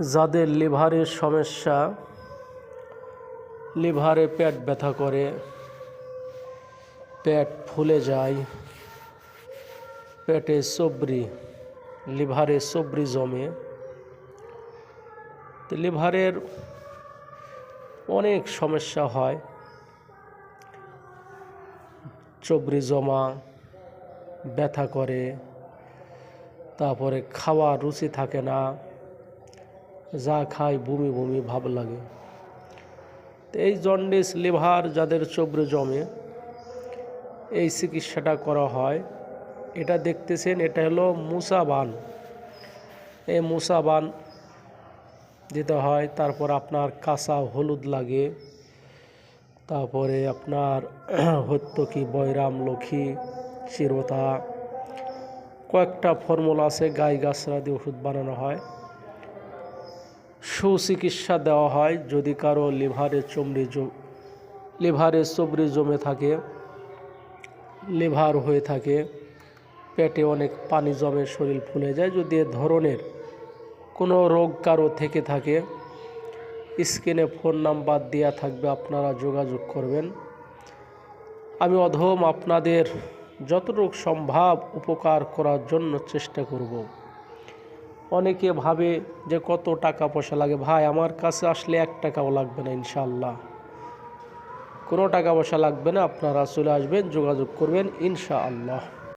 যাদের লিভারের সমস্যা, লিভারে পেট ব্যথা করে, পেট ফুলে যায়, পেটে সবরি, লিভারে সবরি জমে লিভারের অনেক সমস্যা হয়। চবরি জমা, ব্যথা করে, তারপরে খাওয়া রুচি থাকে না। যা খায় বমি বমি ভাব লাগে। তো এই জন্ডিস, লিভার যাদের চবরে জমে, এই চিকিৎসাটা করা হয়। এটা দেখতেছেন, এটা হলো মুসাবান এই মুসাবান দিতে হয়, তারপর আপনার কাঁচা হলুদ লাগে, তারপরে আপনার হত্যকি বৈরাম লক্ষ্মী, চিরতা, কয়েকটা ফর্মুলা আছে, গাই গাছরা দিয়ে ওষুধ বানানো হয়। সুচিকিৎসা দেওয়া হয় যদি কারও লিভারে চমড়ি লিভারে চবড়ি জমে থাকে, লিভার হয়ে থাকে, পেটে অনেক পানি জমে, শরীর ফুলে যায়, যদি এ ধরনের কোনো রোগ কারও থেকে থাকে, স্ক্রিনে ফোন নাম্বার দেওয়া থাকবে, আপনারা যোগাযোগ করবেন। আমি অধম আপনাদের যতটুকু সম্ভব উপকার করার জন্য চেষ্টা করব। অনেকে ভাবে যে কত টাকা পয়সা লাগে, ভাই, আমার কাছে আসলে এক টাকাও লাগবে না ইনশাল্লাহ কোনো টাকা পয়সা লাগবে না, আপনারা চলে আসবেন, যোগাযোগ করবেন ইনশাআল্লাহ।